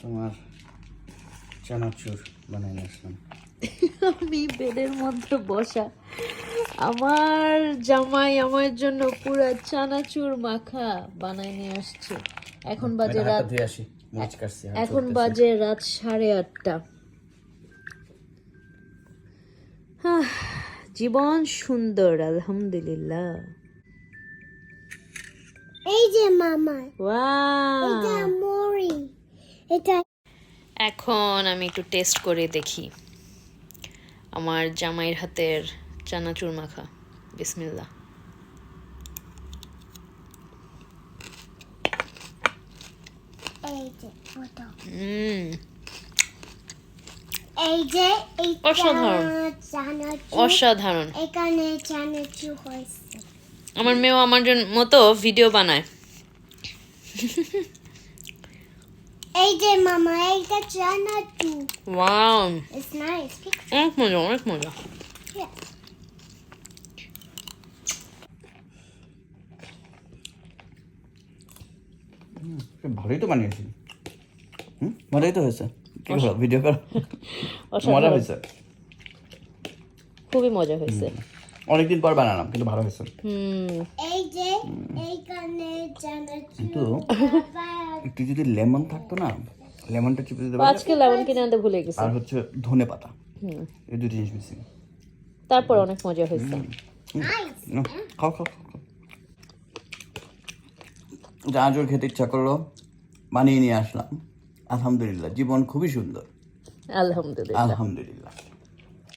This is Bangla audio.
তোমার চানাচুর বানাই নিয়ে আসলাম আমি বেডের মধ্যে বসা। আমার জামাই আমার জন্য পুরো চানাচুর মাখা বানাই নিয়ে আসছে। এখন বাজে রাত এখন বাজে রাত সাড়ে আটটা। জীবন সুন্দর আলহামদুলিল্লাহ। এই যে মামা এটা মরি এটা এখন আমি একটু টেস্ট করে দেখি আমার জামাইয়ের হাতের চানাচুর মাখা এইটা অসাধারণ। অসাধারণ। এখানে চানাচুর হয়েছে। আমার মেয়েও আমার জন্য মতো ভিডিও বানায়। এই যে মামা এইটা চানাচুর ওয়াও nice. Pick অনেক মজা অনেক মজা. ভালোই তো বানিয়েছি। হুম ভালোই তো হয়েছে। ভিডিও করো? মজা হয়েছে। খুবই মজা হয়েছে। অনেকদিন পর বানালাম কিন্তু ভালো হয়েছে। এই যে কিন্তু একটু যদি লেমন থাকতো না লেমনটা চিপে দিতে আজকে লেমন কিনে আনতে ভুলে গেছি। আর হচ্ছে ধনে পাতা এই দুটো জিনিস মিশিয়ে তারপর অনেক মজা হয়েছে। খাও খাও খাও, খাও। গাজর খেতে ইচ্ছা করল বানিয়ে নিয়ে আসলাম। আলহামদুলিল্লাহ জীবন খুবই সুন্দর। আলহামদুলিল্লাহ। আলহামদুলিল্লাহ।